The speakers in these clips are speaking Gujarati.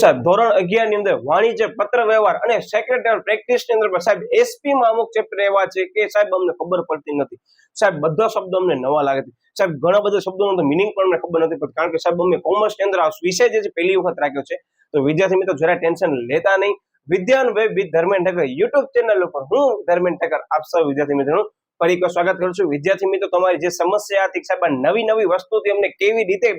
સાહેબ, ધોરણ અગિયારની અંદર વાણિજ્ય, પત્ર વ્યવહાર અને સેક્રેટરી પ્રેક્ટિસની અંદર સાહેબ એસપી માં અમુક ચેપ્ટર એવા છે કે સાહેબ, અમને ખબર પડતી નથી. સાહેબ, બધા શબ્દો અમને નવા લાગે છે. સાહેબ, ઘણા બધા શબ્દોનો તો મિનિંગ પણ અમને ખબર નથી પડતી, કારણ કે સાહેબ, અમે કોમર્સની અંદર આ વિષય જે છે પહેલી વખત રાખ્યો છે. તો વિદ્યાર્થી મિત્રો, જરા ટેન્શન લેતા નહીં. Vidyan web with Dharmendra Thakkar YouTube channel ઉપર હું ધર્મેન્દ્ર ઠક્કર આપ સૌ વિદ્યાર્થી મિત્રોનું ફરી સ્વાગત કરું છું. વિદ્યાર્થી મિત્રો, તમારી જે સમસ્યા હતી, સાહેબ નવી નવી વસ્તુથી અમને કેવી રીતે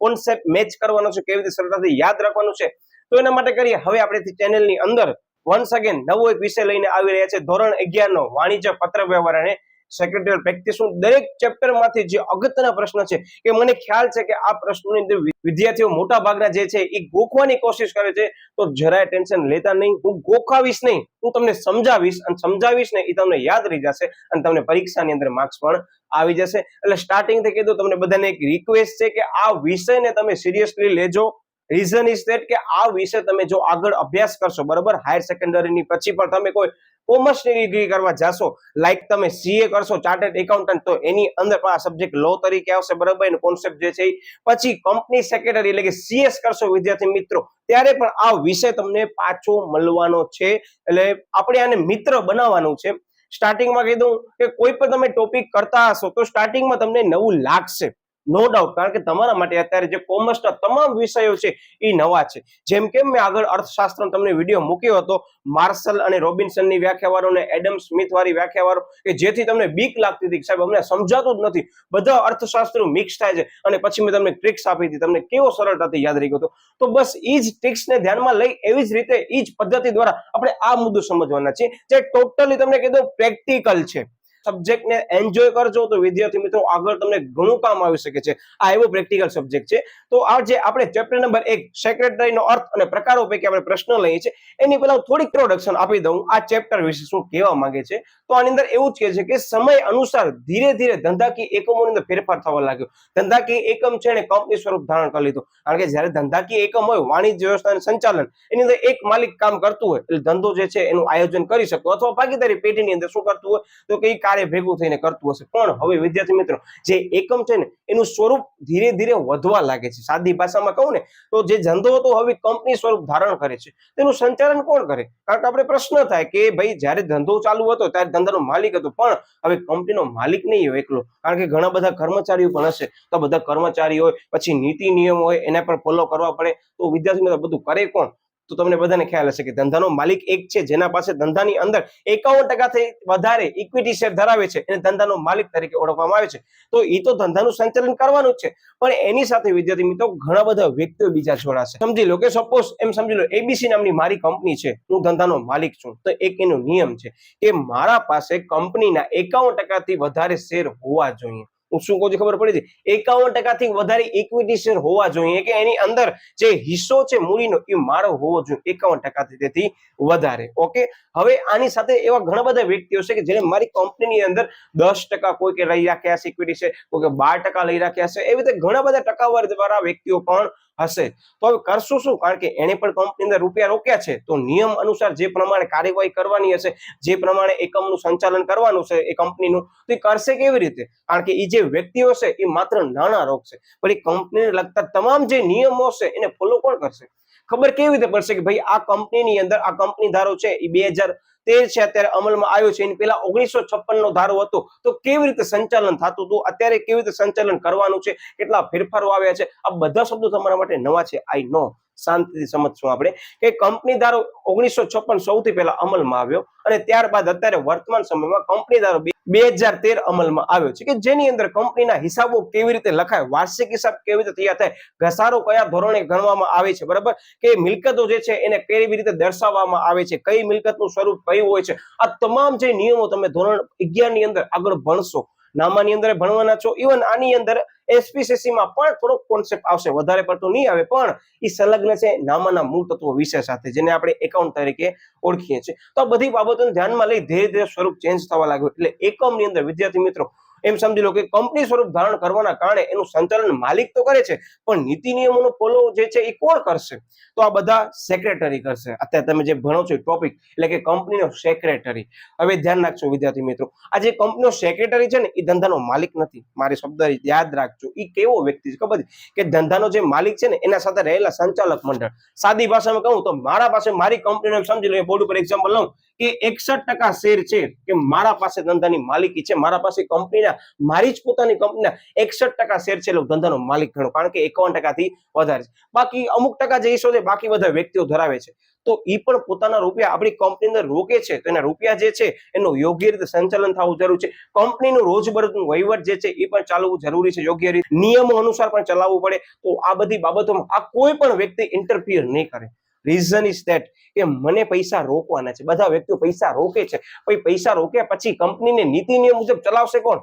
કોન્સેપ્ટ મેચ કરવાનો છે, કેવી રીતે સરળતાથી યાદ રાખવાનું છે, તો એના માટે કરીએ, હવે આપણે ચેનલની અંદર વન્સ અગેન નવો એક વિષય લઈને આવી રહ્યા છે, ધોરણ અગિયાર નો વાણિજ્ય પત્ર વ્યવહાર અને સેક્રેટરી પ્રેક્ટિસ હું દરેક ચેપ્ટરમાંથી જે અગત્યના પ્રશ્ન છે એ મને ખ્યાલ છે કે આ પ્રશ્નોની અંદર વિદ્યાર્થીઓ મોટા ભાગના જે છે એ ગોખવાની કોશિશ કરે છે, તો જરાય ટેન્શન લેતા નહીં. હું ગોખાવીશ નહીં. હું તમને સમજાવીશ અને સમજાવીશ ને એ તમને યાદ રહી જશે અને તમને પરીક્ષાની અંદર માર્ક્સ પણ આવી જશે. એટલે સ્ટાર્ટિંગથી કીધું તમને બધાને એક રિક્વેસ્ટ છે કે આ વિષયને તમે સિરિયસલી લેજો. રીઝન ઇઝ દેટ કે આ વિષય તમે જો આગળ અભ્યાસ કરશો, બરાબર? હાયર સેકન્ડરીની પછી પણ તમે કોઈ કોમર્સની ડિગ્રી કરવા જાશો લાઈક તમે સીએ કરશો ચાર્ટર્ડ એકાઉન્ટન્ટ તો એની અંદર પણ આ સબ્જેક્ટ લો તરીકે આવશે, બરાબર? એનો કોન્સેપ્ટ જે છે પછી કંપની સેક્રેટરી એટલે કે સીએસ કરશો, વિદ્યાર્થી મિત્રો. ત્યારે પણ આ વિષય તમને પાછો મળવાનો છે. એટલે આપણે આને મિત્ર બનાવવાનું છે. સ્ટાર્ટિંગમાં કીધું કે કોઈ પણ તમે ટોપિક કરતા હશો, તો સ્ટાર્ટિંગમાં તમને નવું લાગશે. નો ડાઉટ કારણ કે તમારા માટે અત્યારે જે કોમર્સના તમામ વિષયો છે એ નવા છે. જેમ કે મેં આગળ અર્થશાસ્ત્ર તમને વીડિયો મૂક્યો હતો, માર્શલ અને રોબિન્સનની વ્યાખ્યાવાળો અને એડમ સ્મિથ વાળી વ્યાખ્યાવાળો, કે જેથી તમને બીક લાગતી હતી. સાહેબ, અમને સમજાતું જ નથી. બધા અર્થશાસ્ત્રો મિક્સ થાય છે. અને પછી મેં તમને ટ્રિક્સ આપી હતી. તમને કેવો સરળતાથી યાદ રહી ગયો તો બસ એ જ ટ્રિક્સને ધ્યાનમાં લઈ એવી જ રીતે એ જ પદ્ધતિ દ્વારા આપણે આ મુદ્દો સમજવાના છે જે ટોટલી તમને કીધું પ્રેક્ટિકલ છે. સબ્જેક્ટને એન્જોય કરજો તો વિદ્યાર્થી મિત્રો આગળ તમને ઘણું કામ આવી શકે છે. આ એવો પ્રેક્ટિકલ સબ્જેક્ટ છે. તો આ જે આપણે ચેપ્ટર નંબર એક સેક્રેટરીનો અર્થ અને પ્રકારો પૈકી આપણે પ્રશ્ન લઈએ છીએ. એની પહેલા થોડીક પ્રોડક્શન આપી દઉં. આ ચેપ્ટર વિશે શું કહેવા માંગે છે? તો આની અંદર એવું જ કહે છે કે સમય અનુસાર ધીરે ધીરે ધંધાકીય એકમોની અંદર ફેરફાર થવા લાગ્યો. ધંધાકીય એકમ છે એને કંપની સ્વરૂપ ધારણ કરી લીધું. કારણ કે જ્યારે ધંધાકીય એકમ હોય, વાણિજ્ય વ્યવસ્થાનું સંચાલન, એની અંદર એક માલિક કામ કરતું હોય, એટલે ધંધો જે છે એનું આયોજન કરી શકતો અથવા ભાગીદારી પેઢીની અંદર શું કરતું હોય, તો કે કાર્ય ભેગું થઈને કરતું હશે. પણ હવે વિદ્યાર્થી મિત્રો, જે એકમ છે ને, એનું સ્વરૂપ ધીરે ધીરે વધવા લાગે છે. સાદી ભાષામાં કહું ને, તો જે ધંધો હતો હવે કંપની સ્વરૂપ ધારણ કરે છે. તેનું સંચાલન કોણ કરે? કારણ કે આપણે પ્રશ્ન થાય કે ભાઈ, જ્યારે ધંધો ચાલુ હતો, ત્યારે ધંધાનો માલિક હતો. પણ હવે કંપનીનો માલિક નહીં હોય એકલો. કારણ કે ઘણા બધા કર્મચારીઓ પણ હશે. તો બધા કર્મચારી હોય, પછી નીતિ નિયમ હોય, એને પણ ફોલો કરવા પડે. તો વિદ્યાર્થી મિત્રો, બધું કરે કોણ? તો તમને બધાને ખ્યાલ હશે કે ધંધાનો માલિક એક છે, જેના પાસે ધંધાની અંદર એકાવન ટકાથી વધારે ઇક્વિટી શેર ધરાવે છે એને ધંધાનો માલિક તરીકે ઓળખવામાં આવે છે. તો એ તો ધંધાનું સંચાલન કરવાનું જ છે, પણ એની સાથે, વિદ્યાર્થી મિત્રો, ઘણા બધા વ્યક્તિઓ બીજા જોડાશે સમજી લો કે સપોઝ એમ સમજી લો એબીસી નામની મારી કંપની છે, હું ધંધાનો માલિક છું, તો એક એનો નિયમ છે કે મારા પાસે કંપનીના એકાવન ટકાથી વધારે શેર હોવા જોઈએ. શું કહું ખબર પડી છે એકાવન ટકાથી વધારે ઇક્વિટી શેર હોવા જોઈએ કે એની અંદર જે હિસ્સો છે મૂડીનો, એ મારો હોવો જોઈએ. એકાવન ટકાથી તેથી વધારે. ઓકે? હવે આની સાથે એવા ઘણા બધા વ્યક્તિઓ છે કે જેને મારી કંપનીની અંદર દસ ટકા કોઈ કે લઈ રાખ્યા છે ઇક્વિટી છે કોઈ કે બાર ટકા લઈ રાખ્યા છે. એવી રીતે ઘણા બધા ટકાવાર દ્વારા વ્યક્તિઓ પણ હશે. તો હવે કરશું શું? કારણ કે એને પણ કંપની અંદર રૂપિયા રોક્યા છે. તો નિયમ અનુસાર જે પ્રમાણે કાર્યવાહી કરવાની હશે, જે પ્રમાણે એકમનું સંચાલન કરવાનું છે એ કંપનીનું તો એ કરશે કેવી રીતે? કારણ કે એ જે વ્યક્તિઓ છે એ માત્ર નાણાં રોકશે. પણ એ કંપનીને લગતા તમામ જે નિયમો છે, એને ફોલો કોણ કરશે? ખબર કેવી રીતે પડશે કે ભાઈ આ કંપનીની અંદર આ કંપની ધારો છે એ બે હજાર તેર છે, અત્યારે અમલમાં આવ્યો છે. એની પહેલા ઓગણીસો છપ્પન નો ધારો હતો. તો કેવી રીતે સંચાલન થતું હતું? અત્યારે કેવી રીતે સંચાલન કરવાનું છે? કેટલા ફેરફારો આવ્યા છે? આ બધા શબ્દો તમારા માટે નવા છે. આઈ નો શાંતિથી સમજશું આપણે કે કંપની ધારો ઓગણીસો છપ્પન સૌથી પહેલા અમલમાં આવ્યો અને ત્યારબાદ અત્યારે વર્તમાન સમયમાં કંપની ધારો બે હજાર તેર અમલમાં આવ્યો છે કે જેની અંદર કંપનીના હિસાબો કેવી રીતે લખાય, વાર્ષિક હિસાબ કેવી રીતે તૈયાર થાય, ઘસારો કયા ધોરણે ગણવામાં આવે છે, બરાબર? કે મિલકતો જે છે એને કેવી રીતે દર્શાવવામાં આવે છે, કઈ મિલકતનું સ્વરૂપ કયું હોય છે, આ તમામ જે નિયમો તમે ધોરણ અગિયારની અંદર આગળ ભણશો નામાની અંદર ભણવાના છો. ઇવન આની અંદર એસપીસીસી માં પણ થોડોક કોન્સેપ્ટ આવશે. વધારે પડતો નહીં આવે, પણ એ સંલગ્ન છે નામાના મૂળ તત્વો વિષય સાથે, જેને આપણે એકાઉન્ટ તરીકે ઓળખીએ છીએ. તો આ બધી બાબતોને ધ્યાનમાં લઈ ધીરે ધીરે સ્વરૂપ ચેન્જ થવા લાગ્યું. એટલે એકમની અંદર વિદ્યાર્થી મિત્રો એમ સમજી લો કે કંપની સ્વરૂપ ધારણ કરવાના કારણે એનું સંચાલન માલિક તો કરે છે, પણ નીતિ નિયમોનો ફોલો જે છે એ કોણ કરશે? તો આ બધા સેક્રેટરી કરશે. અત્યારે તમે જે ભણો છો ટોપિક એટલે કે કંપનીનો સેક્રેટરી હવે ધ્યાન રાખજો વિદ્યાર્થી મિત્રો, આ જે કંપનીનો સેક્રેટરી છે ને, એ ધંધાનો માલિક નથી. મારી શબ્દ યાદ રાખજો. એ કેવો વ્યક્તિ છે? ખબર કે ધંધાનો જે માલિક છે ને, એના સાથે રહેલા સંચાલક મંડળ. સાદી ભાષામાં કહું તો મારા પાસે મારી કંપનીનો સમજી લો બોર્ડ ઉપર એક્ઝામ્પલ લઉં. કે એકસઠ ટકા શેર છે કે મારા પાસે ધંધાની માલિકી છે, મારા પાસે કંપનીના મારી જ પોતાની કંપનીના એકસઠ ટકા શેર છે એટલે ધંધાનો માલિક ગણો, કારણ કે એકાવન ટકાથી વધારે છે. બાકી અમુક ટકા જે હિસ્સો છે, બાકી બધા વ્યક્તિઓ ધરાવે છે. તો એ પણ પોતાના રૂપિયા આપણી કંપની અંદર રોકે છે, તો એના રૂપિયા જે છે, એનું યોગ્ય રીતે સંચાલન થવું જરૂરી છે. કંપનીનું રોજબરોજનું વહીવટ જે છે એ પણ ચાલવું જરૂરી છે, યોગ્ય રીતે. નિયમો અનુસાર પણ ચલાવવું પડે. તો આ બધી બાબતોમાં આ કોઈ પણ વ્યક્તિ ઇન્ટરફિયર નહીં કરે. રીઝન ઇઝ ધેટ કે મને પૈસા રોકવાના છે. બધા વ્યક્તિઓ પૈસા રોકે છે. પછી પૈસા રોક્યા પછી કંપનીને નીતિ નિયમ મુજબ ચલાવશે કોણ?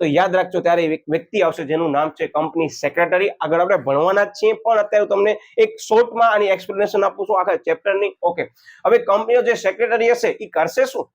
તો યાદ રાખજો ત્યારે એક વ્યક્તિ આવશે જેનું નામ છે કંપની સેક્રેટરી. આગળ આપણે ભણવાના છીએ, પણ અત્યારે તમને એક શોર્ટમાં આની એક્સપ્લેનેશન આપું છું આખા ચેપ્ટરની ઓકે હવે કંપનીઓ જે સેક્રેટરી હશે એ કરશે શું?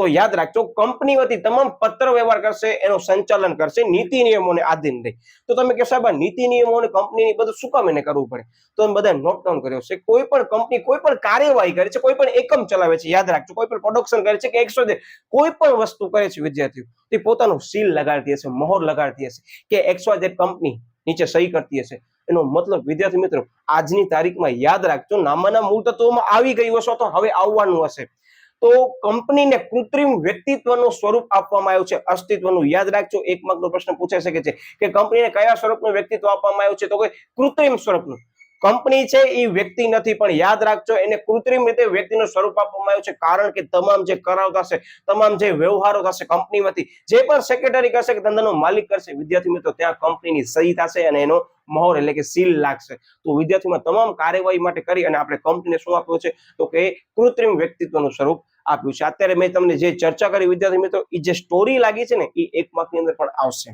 તો યાદ રાખજો કંપની વતી તમામ પત્ર વ્યવહાર કરશે, એનું સંચાલન કરશે, નીતિ નિયમોને આધીન રહી. તો તમે કહેશો સાહેબ નીતિ નિયમો અને કંપનીની બધું શું કામ એને કરવું પડે? તો તમે બધા નોટ ડાઉન કર્યો છે કોઈ પણ કંપની કોઈ પણ કાર્યવાહી કરે છે, કોઈ પણ એકમ ચલાવે છે, યાદ રાખજો, કોઈ પણ પ્રોડક્શન કરે છે કે એકસો કોઈ પણ વસ્તુ કરે છે વિદ્યાર્થીઓ, તે પોતાનું સીલ લગાડતી હશે, મોહર લગાડતી હશે કે એકસો કંપની નીચે સહી કરતી હશે. એનો મતલબ, વિદ્યાર્થી મિત્રો, આજની તારીખમાં યાદ રાખજો, નામાના મૂળ તત્વોમાં આવી ગયું હશો તો હવે આવવાનું હશે. તો કંપનીને કૃત્રિમ વ્યક્તિત્વનું સ્વરૂપ આપવામાં આવ્યું છે. અસ્તિત્વનું. યાદ રાખજો, એક માર્કનો પ્રશ્ન પૂછાઈ શકે છે કે કંપનીને કયા સ્વરૂપનું વ્યક્તિત્વ આપવામાં આવ્યું છે? તો કૃત્રિમ સ્વરૂપનું. કંપની છે એ વ્યક્તિ નથી, પણ યાદ રાખજો, એને કૃત્રિમ રીતે વ્યક્તિનું સ્વરૂપ આપવામાં આવ્યું છે. કારણ કે તમામ જે કરાર થશે, તમામ જે વ્યવહારો થશે કંપનીમાંથી, જે પણ સેક્રેટરી કરશે કે ધંધાનો માલિક કરશે, વિદ્યાર્થી મિત્રો, ત્યાં કંપનીની સહી થશે અને એનો મહોર એટલે કે સીલ લાગશે. તો વિદ્યાર્થીમાં તમામ કાર્યવાહી માટે કરી અને આપણે કંપનીને શું આપ્યું છે? તો કે કૃત્રિમ વ્યક્તિત્વનું સ્વરૂપ આપ્યું છે. અત્યારે મેં તમને જે ચર્ચા કરી, વિદ્યાર્થી મિત્રો એ જે સ્ટોરી લાગી છે ને એ એક માર્કની અંદર પણ આવશે.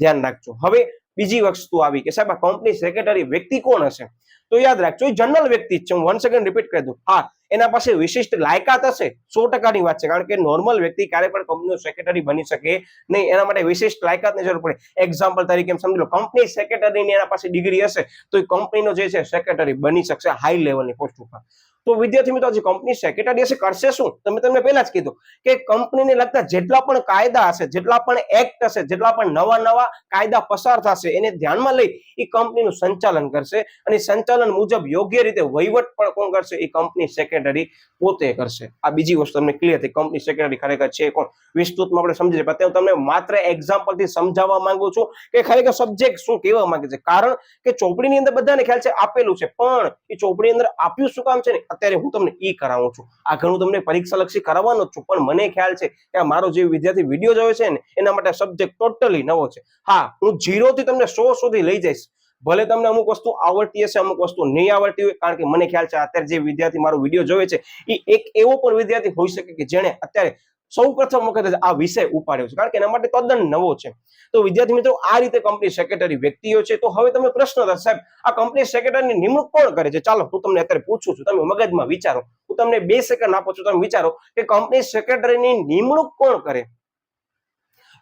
ધ્યાન રાખજો. હવે બીજી વસ્તુ આવી કે સાહેબ કંપની સેક્રેટરી વ્યક્તિ કોણ હશે? તો યાદ રાખજો એ જનરલ વ્યક્તિ જ છે. હું વન સેકન્ડ રિપીટ કરી દઉં. હા, એના પાસે વિશિષ્ટ લાયકાત હશે, સો ટકાની વાત છે, કારણ કે નોર્મલ વ્યક્તિ ક્યારે પણ કંપનીનો સેક્રેટરી બની શકે નહીં. એના માટે વિશિષ્ટ લાયકાતની જરૂર પડે. એક્ઝામ્પલ તરીકે સમજી લો કંપની સેક્રેટરીની એના પાસે ડિગ્રી હશે, તો એ કંપનીનો જે છે સેક્રેટરી બની શકશે હાઈ લેવલની પોસ્ટ ઉપર. તો વિદ્યાર્થી મિત્રો, આજે કંપની સેક્રેટરી હશે, કરશે શું? તમે તમને પહેલા જ કીધું કે કંપનીને લગતા જેટલા પણ કાયદા હશે, જેટલા પણ એક્ટ હશે, જેટલા પણ નવા નવા કાયદા પસાર થશે, એને ધ્યાનમાં લઈ એ કંપનીનું સંચાલન કરશે અને સંચાલન મુજબ યોગ્ય રીતે વહીવટ પણ કોણ કરશે? એ કંપની સેક્રેટરી પોતે કરશે. આ બીજી વસ્તુ તમને ક્લિયર થઈ કંપની સેક્રેટરી ખરેખર છે કોણ? વિસ્તૃતમાં આપણે સમજી અત્યારે હું તમને માત્ર એક્ઝામ્પલથી સમજાવવા માંગુ છું કે ખરેખર સબ્જેક્ટ શું કહેવા માંગે છે? કારણ કે ચોપડીની અંદર બધાને ખ્યાલ છે આપેલું છે. પણ એ ચોપડીની અંદર આપ્યું શું કામ છે ને? અત્યારે હું તમને ઈ કરાવું છું. આ ઘણું તમને પરીક્ષા લક્ષી કરાવવાનો છું, પણ મને ખ્યાલ છે કે મારો જે વિદ્યાર્થી વીડિયો જોયો છે ને, એના માટે સબ્જેક્ટ ટોટલી નવો છે. હા, હું જીરો થી તમને સો સુધી લઈ જઈશ. ભલે તમને અમુક વસ્તુ આવડતી હશે, અમુક વસ્તુ નહીં આવડતી હોય, કારણ કે મને ખ્યાલ છે અત્યારે જે વિદ્યાર્થી મારો વીડિયો જોવે છે એ એક એવો પણ વિદ્યાર્થી હોઈ શકે કે જેણે અત્યારે સૌ પ્રથમ વખત આ વિષય ઉપાડ્યો છે. કારણ કે એના માટે તદ્દન નવો છે. તો વિદ્યાર્થી મિત્રો, આ રીતે કંપની સેક્રેટરી વ્યક્તિઓ છે. તો હવે તમે પ્રશ્ન થશે, સાહેબ, આ કંપની સેક્રેટરીની નિમણૂક કોણ કરે છે? ચાલો, હું તમને અત્યારે પૂછું છું. તમે મગજમાં વિચારો. હું તમને બે સેકન્ડ આપું છું. તમે વિચારો કે કંપની સેક્રેટરીની નિમણૂક કોણ કરે?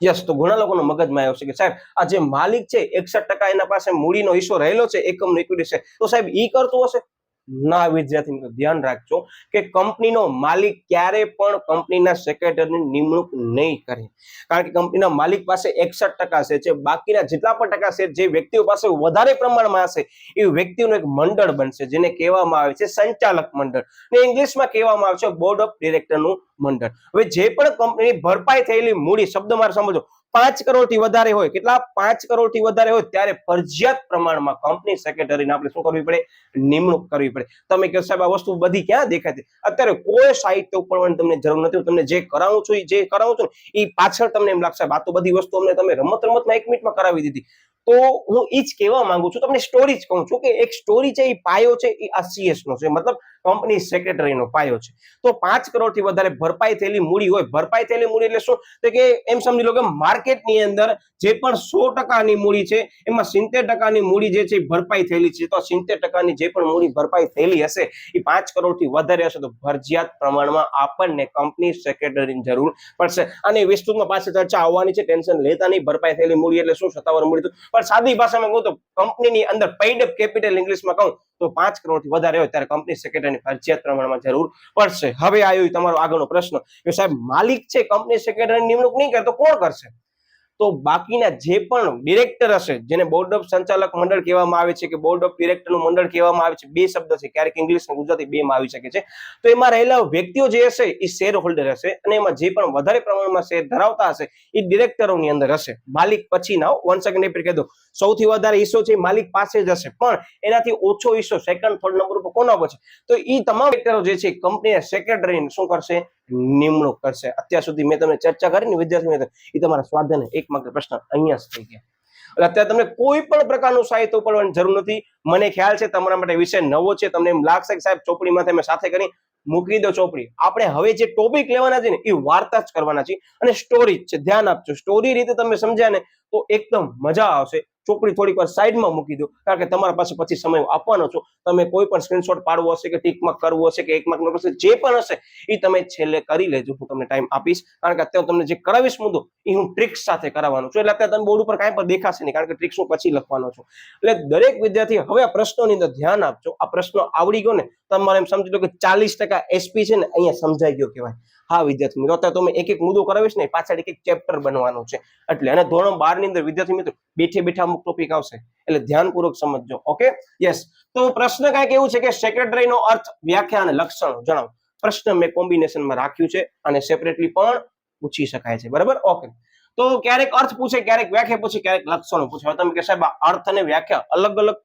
યસ તો ઘણા લોકોનો મગજમાં આવ્યો છે કે, સાહેબ, આ જે માલિક છે, એકસઠ ટકા એના પાસે મૂડીનો હિસ્સો રહેલો છે, એકમનો ઇક્વિટી છે. તો સાહેબ, ઈ કરતું હશે? ના વિદ્યાર્થી મિત્રો ધ્યાન રાખજો કે કંપનીનો માલિક ક્યારે પણ કંપનીના સેક્રેટરીની નિમણૂક નહીં કરે. કારણ કે કંપનીના માલિક પાસે એકસઠ ટકા શેર છે, બાકીના જેટલા પણ ટકા શેર જે વ્યક્તિઓ પાસે વધારે પ્રમાણમાં હશે, એ વ્યક્તિઓનું એક મંડળ બનશે, જેને કહેવામાં આવે છે સંચાલક મંડળ. ને ઇંગ્લિશમાં કહેવામાં આવે છે બોર્ડ ઓફ ડિરેક્ટરનું મંડળ. હવે જે પણ કંપનીની ભરપાઈ થયેલી મૂડી, શબ્દ મારે સમજો પાંચ કરોડથી વધારે હોય. કેટલા? પાંચ કરોડથી વધારે હોય ત્યારે ફરજિયાત પ્રમાણમાં કંપની સેક્રેટરીને આપણે શું કરવી પડે? નિમણૂક કરવી પડે. તમે કહો સાહેબ, આ વસ્તુ બધી ક્યાં દેખાતી? અત્યારે કોઈ સાહિત્ય ઉપર તમને જરૂર નથી. તમને જે કરાવું છું જે કરાવું છું એ પાછળ તમને એમ લાગશે આ તો બધી વસ્તુ અમને તમે રમત રમતમાં એક મિનિટમાં કરાવી દીધી. તો હું એ જ કહેવા માંગુ છું. તમને સ્ટોરી જ કહું છું કે એક સ્ટોરી છે એ પાયો છે એ આ સીએસ નો છે. મતલબ કંપની સેક્રેટરીનો પાયો છે. તો પાંચ કરોડથી વધારે ભરપાઈ થયેલી મૂડી હોય, ભરપાઈ થયેલી મૂડી એટલે શું? તો કે એમ સમજી લો કે માર્કેટની અંદર જે પણ સો ટકાની મૂડી છે, એમાં સિત્તેર ટકાની મૂડી જે છે ભરપાઈ થયેલી છે. તો સિત્તેર ટકાની જે પણ મૂડી ભરપાઈ થયેલી હશે, એ પાંચ કરોડથી વધારે હશે. તો ફરજિયાત પ્રમાણમાં આપણને કંપની સેક્રેટરીની જરૂર પડશે. અને વિસ્તૃતમાં પાસે ચર્ચા આવવાની છે. ટેન્શન લેતા નહીં. ભરપાઈ થયેલી મૂડી એટલે શું? સત્તાવાર મૂડી પણ સાદી ભાષામાં કહું તો કંપનીની અંદર પેઇડ અપ કેપિટલ ઇંગ્લિશમાં કહું તો પાંચ કરોડથી વધારે હોય ત્યારે કંપની સેક્રેટરીની ફરજિયાત પ્રમાણમાં જરૂર પડશે. હવે આવ્યો તમારો આગળનો પ્રશ્ન કે સાહેબ, માલિક છે કંપની સેક્રેટરી નિમણૂક નહીં કરે તો કોણ કરશે? તો બાકીના જે પણ ડિરેક્ટર હશે, જેને બોર્ડ ઓફ સંચાલક મંડળ કહેવામાં આવે છે કે બોર્ડ ઓફ ડિરેક્ટરનું મંડળ કહેવામાં આવે છે, બે શબ્દ છે, ક્યારેક ઇંગ્લિશ અને ગુજરાતી બેમાં આવી શકે છે. તો એમાં રહેલા વ્યક્તિઓ જે હશે, એ શેર હોલ્ડર હશે અને એમાં જે પણ વધારે પ્રમાણમાં શેર ધરાવતા હશે, એ ડિરેક્ટરોની અંદર હશે. માલિક પછી ના વન સેકન્ડ એ કહી દો સૌથી વધારે હિસ્સો છે માલિક પાસે જ હશે, પણ એનાથી ઓછો હિસ્સો સેકન્ડ થર્ડ નંબર ઉપર કોના ઉપર છે? તો એ તમામ ડિરેક્ટરો જે છે કંપનીના સેક્રેટરીને શું કરશે? નિમણૂક કરશે. અત્યાર સુધી મેં તમને ચર્ચા કરી ને વિદ્યાર્થી એ તમારા સ્વાધ્યાય એક માત્ર પ્રશ્ન અહીંયા થઈ ગયા. એટલે અત્યારે તમને કોઈ પણ પ્રકારનું સાહિત્ય ઉપડવાની જરૂર નથી. મને ખ્યાલ છે તમારા માટે વિષય નવો છે. તમને એમ લાગશે કે સાહેબ ચોપડીમાં તમે સાથે કરી મૂકી દો ચોપડી. આપણે હવે જે ટોપિક લેવાના છે ને એ વાર્તા જ કરવાના છે અને સ્ટોરી છે. ધ્યાન આપજો. સ્ટોરી રીતે તમે સમજ્યા ને તો એકદમ મજા આવશે. ચોપડી થોડીક વાર સાઈડમાં મૂકી દો. કારણ કે તમારા પાસે પછી સમય આપવાનો છો. તમે કોઈ પણ સ્ક્રીનશોટ પાડવો હશે કે ટીક માર્ક કરવું હશે કે એક માર્ક હશે જે પણ હશે એ તમે છેલ્લે કરી લેજો. હું તમને ટાઈમ આપીશ. કારણ કે અત્યારે તમને જે કરાવીશ મુદ્દો એ હું ટ્રિક્સ સાથે કરાવવાનો છું. એટલે અત્યારે તમે બોર્ડ ઉપર કાંઈ પણ દેખાશે નહીં, કારણ કે ટ્રિક્સ હું પછી લખવાનો છું. એટલે દરેક વિદ્યાર્થી હવે આ પ્રશ્નોની અંદર ધ્યાન આપજો. આ પ્રશ્નો આવડી ગયો ને તમારે એમ સમજી લો કે ચાલીસ ટકા એસપી છે ને, અહીંયા સમજાઈ ગયો કહેવાય. હા, વિદ્યાર્થી મિત્રો, અત્યારે તમે એક એક મુદ્દો કરાવીશ ને, પાછળ એક એક ચેપ્ટર બનવાનું છે. એટલે અને ધોરણ બારની અંદર વિદ્યાર્થી મિત્રો, બેઠે બેઠા અમુક ટોપિક આવશે. એટલે ધ્યાનપૂર્વક સમજજો ઓકે યસ તો પ્રશ્ન કાંઈક એવું છે કે સેક્રેટરી નો અર્થ વ્યાખ્યા અને લક્ષણો, જણાવો. પ્રશ્ન મેં કોમ્બિનેશનમાં રાખ્યું છે અને સેપરેટલી પણ પૂછી શકાય છે, બરાબર? ઓકે તો ક્યારેક અર્થ પૂછે, ક્યારેક વ્યાખ્યા પૂછે, ક્યારેક લક્ષણો પૂછે. હવે તમે કે સાહેબ અર્થ અને વ્યાખ્યા અલગ અલગ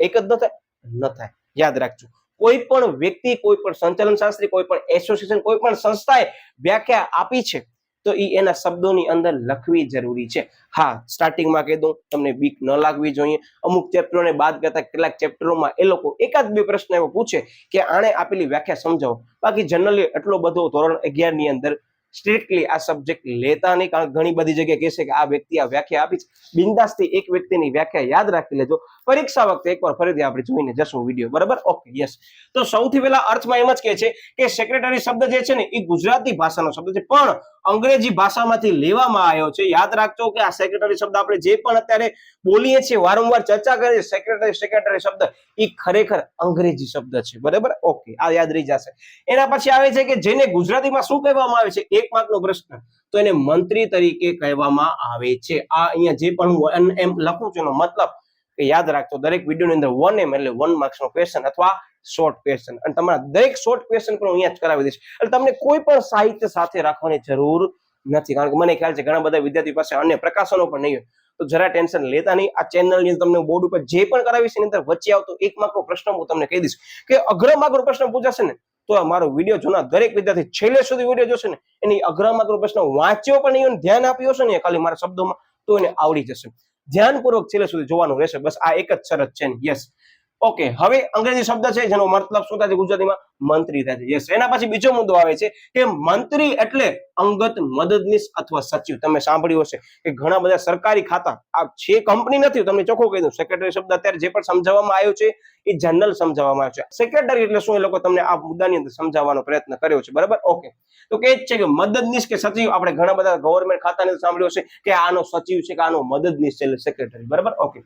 એક જ ન થાય? ન થાય. યાદ રાખજો. કોઈ પણ વ્યક્તિ, કોઈ પણ સંચાલન શાસ્ત્રી કોઈ પણ એસોસિએશન કોઈ પણ સંસ્થાએ વ્યાખ્યા આપી છે, તો એ એના શબ્દોની અંદર લખવી જરૂરી છે. હા સ્ટાર્ટિંગમાં કહી દઉં, તમને બીક ન લાગવી જોઈએ. અમુક ચેપ્ટરોને બાદ કરતા કેટલાક ચેપ્ટરોમાં એ લોકો એકાદ બે પ્રશ્ન એવો પૂછે કે આણે આપેલી વ્યાખ્યા સમજાવો. બાકી જનરલી એટલો બધો ધોરણ અગિયારની અંદર સ્ટ્રિક્ટલી આ સબ્જેક્ટ લેતા નહીં, કારણ ઘણી બધી જગ્યાએ કહેશે કે આ વ્યક્તિ આ વ્યાખ્યા આપી છે. બિંદાસથી એક વ્યક્તિની વ્યાખ્યા યાદ રાખી લેજો. પરીક્ષા વખતે એકવાર ફરીથી આપણે જોઈને જશું વીડિયો, બરાબર? ઓકે યસ તો સૌથી પહેલા અર્થમાં એમ જ કહે છે કે સેક્રેટરી શબ્દ જે છે ને, એ ગુજરાતી ભાષાનો શબ્દ છે. પણ અંગ્રેજી ભાષામાંથી લેવામાં આવ્યો છે. યાદ રાખજો કે આ સેક્રેટરી શબ્દ આપણે જે પણ અત્યારે બોલીએ છીએ, વારંવાર ચર્ચા કરીએ સેક્રેટરી સેક્રેટરી શબ્દ, એ ખરેખર અંગ્રેજી શબ્દ છે. બરાબર? ઓકે આ યાદ રહી જશે. એના પછી આવે છે કે જેને ગુજરાતીમાં શું કહેવામાં આવે છે? એક માર્કનો પ્રશ્ન. તો એને મંત્રી તરીકે કહેવામાં આવે છે. આ અહીંયા જે પણ હું એમ લખું છું એનો મતલબ કે યાદ રાખજો, દરેક વિડીયોની અંદર વન એમ એટલે વન માર્ક્સનો ક્વેશ્ચન અથવા શોર્ટ ક્વેશ્ચન અને તમારા દરેક શોર્ટ ક્વેશ્ચન પણ હું અહીંયા જ કરાવી દઈશ. એટલે તમને કોઈ પણ સાહિત્ય સાથે રાખવાની જરૂર નથી. કારણ કે મને ખ્યાલ છે ઘણા બધા વિદ્યાર્થી પાસે અન્ય પ્રકાશનો પણ નહીં હોય. તો જરા ટેન્શન લેતા નહીં. આ ચેનલની અંદર તમને બોર્ડ ઉપર જે પણ કરાવીશ એની અંદર વચ્ચે આવતો એક માર્કનો પ્રશ્ન હું તમને કહી દઈશ. કે અગ્ર માર્કનો પ્રશ્ન પૂછાશે ને, તો મારો વીડિયો જોના દરેક વિદ્યાર્થી છેલ્લે સુધી વીડિયો જોશે ને, એની અગ્ર માર્કનો પ્રશ્ન વાંચ્યો પણ નહીં ધ્યાન આપ્યો છે ને ખાલી મારા શબ્દોમાં, તો એને આવડી જશે. ધ્યાનપૂર્વક છેલ્લે સુધી જોવાનું રહેશે. બસ આ એક જ શરત છે યસ ઓકે, હવે અંગ્રેજી શબ્દ છે જેનો મતલબ શું થાય છે ગુજરાતીમાં? મંત્રી થાય છે. યસ એના પછી બીજો મુદ્દો આવે છે કે મંત્રી એટલે અંગત મદદનીશ અથવા સચિવ. તમે સાંભળ્યું હશે કે ઘણા બધા સરકારી ખાતા, આ છે કંપની નથી, તમને ચોખ્ખું કહી દઉં સેક્રેટરી શબ્દ અત્યારે જે પણ સમજાવવામાં આવ્યો છે, એ જનરલ સમજાવવામાં આવ્યો છે. સેક્રેટરી એટલે શું? એ લોકો તમને આ મુદ્દાની અંદર સમજાવવાનો પ્રયત્ન કર્યો છે. બરાબર? ઓકે. તો કે છે કે મદદનીશ કે સચિવ, આપણે ઘણા બધા ગવર્મેન્ટ ખાતાની સાંભળ્યું છે કે આનો સચિવ છે કે આનો મદદનીશ છે સેક્રેટરી બરાબર? ઓકે.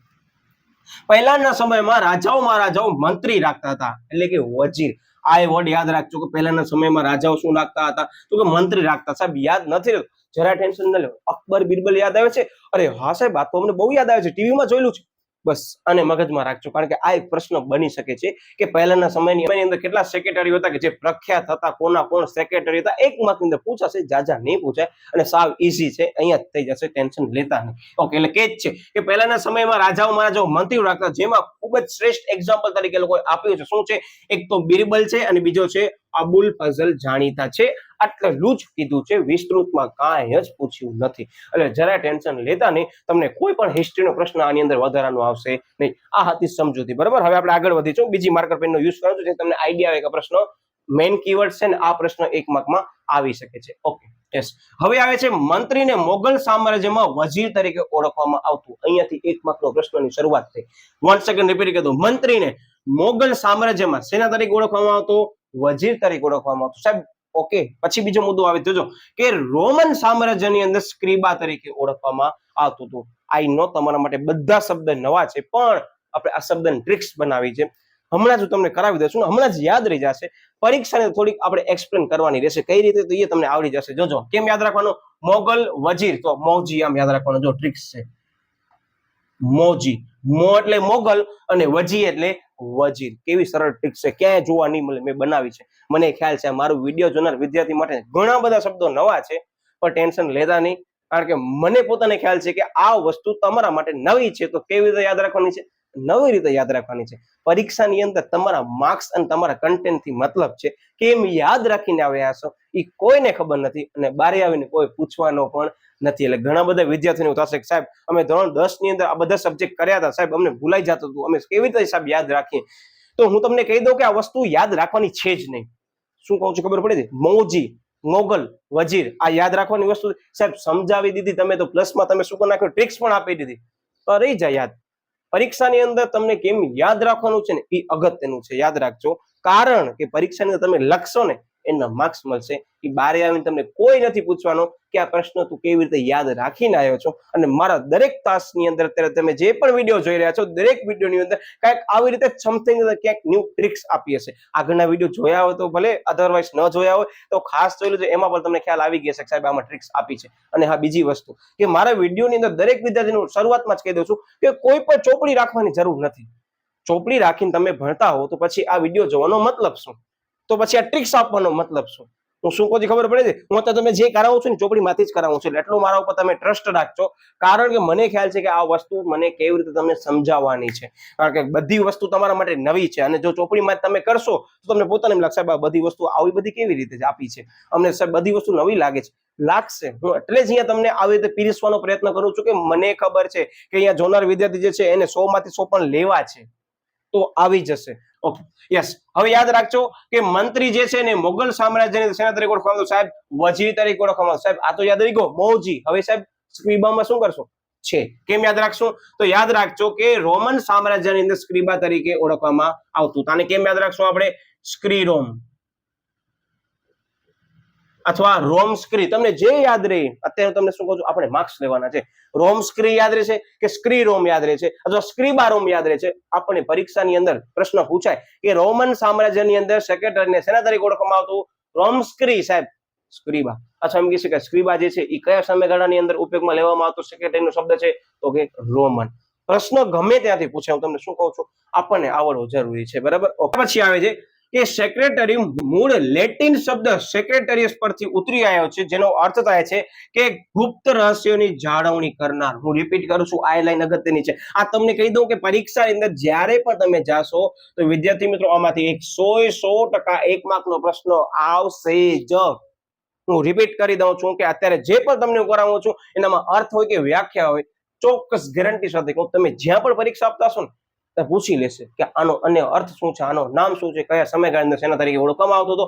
પહેલાના સમયમાં રાજાઓ મહારાજાઓ મંત્રી રાખતા હતા. એટલે કે વજીર. આ વર્ડ યાદ રાખજો કે પહેલાના સમયમાં રાજાઓ શું રાખતા હતા? તો કે મંત્રી રાખતા. સાહેબ, યાદ નથી જરા ટેન્શન ન લો. અકબર બિરબલ યાદ આવે છે? અરે હા સાહેબ, આ તો અમને બહુ યાદ આવે છે. ટીવીમાં જોયેલું છે. બસ અને મગજમાં રાખજો. કારણ કે આ એક પ્રશ્ન બની શકે છે કે પહેલાના સમયની એની અંદર કેટલા સેક્રેટરી હતા કે જે પ્રખ્યાત હતા, કોના કોણ સેક્રેટરી હતા, એક માર્ક અંદર પૂછાશે, જાજા નહીં પૂછાય, અને સાવ ઈઝી છે, અહીંયા થઈ જશે ટેન્શન લેતા નહીં. ઓકે એટલે કે જ છે કે પહેલાના સમયમાં રાજાઓ મહારાજાઓ મંત્રીઓ રાખતા, જેમાં ખૂબ જ શ્રેષ્ઠ એક્ઝામ્પલ તરીકે લોકો આપ્યું છે. શું છે? એક તો બિરબલ છે અને બીજો છે અબુલ ફઝલ જાણીતા છે. આટલું જ કીધું છે. વિસ્તૃતમાં કાંઈ જ પૂછ્યું નથી. એટલે જરાય ટેન્શન લેતા નહીં. તમને કોઈ પણ હિસ્ટ્રીનો પ્રશ્ન આની અંદર વધારાનો આવશે નહીં. આ હતી સમજૂતી. બરાબર? હવે આપણે આગળ વધીશું. બીજી માર્કર પેનનો યુઝ કરું છું જે તમને આઈડિયા આવે કે પ્રશ્ન મેઇન કીવર્ડ છે ને આ પ્રશ્ન એક માર્કમાં આવી શકે છે. ઓકે યસ હવે આવે છે મંત્રીને મોગલ સામ્રાજ્યમાં વજીર તરીકે ઓળખવામાં આવતું. અહીંયાથી એક માર્કનો પ્રશ્નની શરૂઆત થઈ. વન સેકન્ડ રિપીટ કીધું મંત્રીને મોગલ સામ્રાજ્યમાં સેના તરીકે ઓળખવામાં આવતો? વજીર તરીકે ઓળખવામાં આવતો. સાહેબ ઓકે પછી બીજો મુદ્દો આવે જોજો કે રોમન સામ્રાજ્યની અંદર સ્ક્રીબા તરીકે ઓળખવામાં આવતું હતું. આઈ નો તમારા માટે બધા શબ્દ નવા છે, પણ આપણે આ શબ્દ ટ્રિક્સ બનાવી છે. હમણાં જ હું તમને કરાવી દઉં છું હમણાં જ યાદ રહી જશે. પરીક્ષાને થોડીક આપણે એક્સપ્લેન કરવાની રહેશે. કઈ રીતે તો એ તમને આવડી જશે. જોજો કેમ યાદ રાખવાનું? મોગલ વજીર. તો મોજી આમ યાદ રાખવાનું, જો ટ્રિક્સ છે. મોજી. મો એટલે મોગલ અને વજી એટલે વજીર. કેવી સરળ ટ્રીક છે. ક્યાંય જોવા નહીં મળે. મેં બનાવી છે. મને ખ્યાલ છે મારું વીડિયો જોનાર વિદ્યાર્થી માટે ઘણા બધા શબ્દો નવા છે, પણ ટેન્શન લેતા નહીં. કારણ કે મને પોતાને ખ્યાલ છે કે આ વસ્તુ તમારા માટે નવી છે. તો કેવી રીતે યાદ રાખવાની છે? નવી રીતે યાદ રાખવાની છે. પરીક્ષાની અંદર તમારા માર્ક્સ અને તમારા કન્ટેન્ટથી મતલબ છે કેમ યાદ રાખીને આવ્યા છો? એ કોઈને ખબર નથી. અને બારે આવીને કોઈ પૂછવાનો પણ નથી. એટલે ઘણા બધા વિદ્યાર્થીઓ થશે કે, સાહેબ, અમે ધોરણ દસની અંદર આ બધા સબ્જેક્ટ કર્યા હતા. સાહેબ, અમને ભૂલાઈ જતું હતું. અમે કેવી રીતે સાહેબ યાદ રાખીએ? તો હું તમને કહી દઉં કે આ વસ્તુ યાદ રાખવાની છે જ નહીં. શું કહું છું ખબર પડે? છે મૌજી, મોગલ, વજીર, આ યાદ રાખવાની વસ્તુ સાહેબ, સમજાવી દીધી તમે તો પ્લસમાં તમે શું કરી નાખ્યું? ટ્રિક્સ પણ આપી દીધી. તો રહી જાય યાદ. પરીક્ષાની અંદર તમને કેમ યાદ રાખવાનું છે ને? એ અગત્યનું છે. યાદ રાખજો. કારણ કે પરીક્ષાની અંદર તમે લખશો ને એના માર્ક્સ મળશે. એ બારે આવીને તમને કોઈ નથી પૂછવાનો કે આ પ્રશ્ન તું કેવી રીતે યાદ રાખીને આવ્યો છો. અને મારા દરેક તાસની અંદર અત્યારે તમે જે પણ વીડિયો જોઈ રહ્યા છો, દરેક વિડીયોની અંદર કાંઈક આવી રીતે સમથિંગ ક્યાંક ન્યૂ ટ્રિક્સ આપી હશે. આગળના વીડિયો જોયા હોય તો ભલે અધરવાઇઝ ન જોયા હોય તો ખાસ જોઈ લેજો, એમાં પણ તમને ખ્યાલ આવી ગયો છે સાહેબ આમાં ટ્રિક્સ આપી છે. અને હા, બીજી વસ્તુ કે મારા વિડીયોની અંદર દરેક વિદ્યાર્થીનું શરૂઆતમાં જ કહી દઉં છું કે કોઈ પણ ચોપડી રાખવાની જરૂર નથી. ચોપડી રાખીને તમે ભણતા હો તો પછી આ વીડિયો જોવાનો મતલબ શું? તો પછી આ ટ્રિક્સ આપવાનો મતલબ શું? હું શું કહું ખબર પડે છે હું તો તમે જે કરાવું છું ને ચોપડીમાંથી જ કરાવું છું. એટલે મારા ઉપર તમે ટ્રસ્ટ રાખજો. કારણ કે મને ખ્યાલ છે કે આ વસ્તુ મને કેવી રીતે તમને સમજાવવાની છે. કારણ કે બધી વસ્તુ તમારા માટે નવી છે અને જો ચોપડીમાં તમે કરશો, તો તમને પોતાને એમ લાગશે બધી વસ્તુ આવી બધી કેવી રીતે જ આપી છે? અમને સાહેબ, બધી વસ્તુ નવી લાગે છે. લાગશે. હું એટલે જ અહીંયા તમને આવી રીતે પીરસવાનો પ્રયત્ન કરું છું કે મને ખબર છે કે અહીંયા જોનાર વિદ્યાર્થી જે છે એને સો માંથી સો પણ લેવા છે. તો આવી જશે. ઓકે યસ હવે યાદ રાખજો કે મંત્રી જે છે ને મોગલ સામ્રાજ્યની સેના તરીકે ઓળખવામાં સાહેબ, વજીર તરીકે ઓળખવામાં સાહેબ, આ તો યાદ રહી ગયો મૌજી. હવે સાહેબ, સ્ક્રીબામાં શું કરશો? છે. કેમ યાદ રાખશો? તો યાદ રાખજો કે રોમન સામ્રાજ્યની અંદર સ્ક્રીબા તરીકે ઓળખવામાં આવતું. તાને કેમ યાદ રાખશો આપણે? સ્ક્રીરોમ. અથવા રોમ સ્ક્રી. તમને જે યાદ રહે, અત્યારે તમને શું કહું છું, આપણે માર્ક્સ લેવાના છે. રોમ સ્ક્રી યાદ રહેશે કે સ્ક્રી રોમ યાદ રહેશે અથવા સ્ક્રીબા રોમ યાદ રહેશે આપણને પરીક્ષાની અંદર પ્રશ્ન પૂછાય કે રોમન સામ્રાજ્યની અંદર સેક્રેટરીને સેના તરીકે ઓળખવામાં આવતું રોમ સ્ક્રી, સાહેબ. સ્ક્રીબા અથવા એમ કહી શકાય. સ્ક્રીબા જે છે એ કયા સમયગાળાની અંદર ઉપયોગમાં લેવામાં આવતો સેક્રેટરીનો શબ્દ છે? તો કે રોમન. પ્રશ્ન ગમે ત્યાંથી પૂછે હું તમને શું કહું છું? આપણને આવડવો જરૂરી છે, બરાબર? પછી આવે છે કે સેક્રેટરી મૂળ લેટિન શબ્દ સેક્રેટરીયસ પરથી ઉતરી આવ્યો છે, જેનો અર્થ થાય છે કે ગુપ્ત રહસ્યોની જાળવણી કરનાર. હું રિપીટ કરું છું, આ લાઈન અગત્યની છે. આ તમને કહી દઉં કે પરીક્ષાની અંદર જ્યારે પણ તમે જાશો, તો વિદ્યાર્થી મિત્રો, આમાંથી એક સો સો ટકા એક માર્કનો પ્રશ્ન આવશે જ. હું રિપીટ કરી દઉં છું કે અત્યારે જે પણ તમને કરાવું છું, એનામાં અર્થ હોય કે વ્યાખ્યા હોય, ચોક્કસ ગેરંટી સાથે કહું, તમે જ્યાં પણ પરીક્ષા આપતા હશો ને પૂછી લેશે કે આનો અન્ય અર્થ શું છે, આનો નામ શું છે, કયા સમયગાળા અંદર શેના તરીકે ઓળખવામાં આવતો હતો.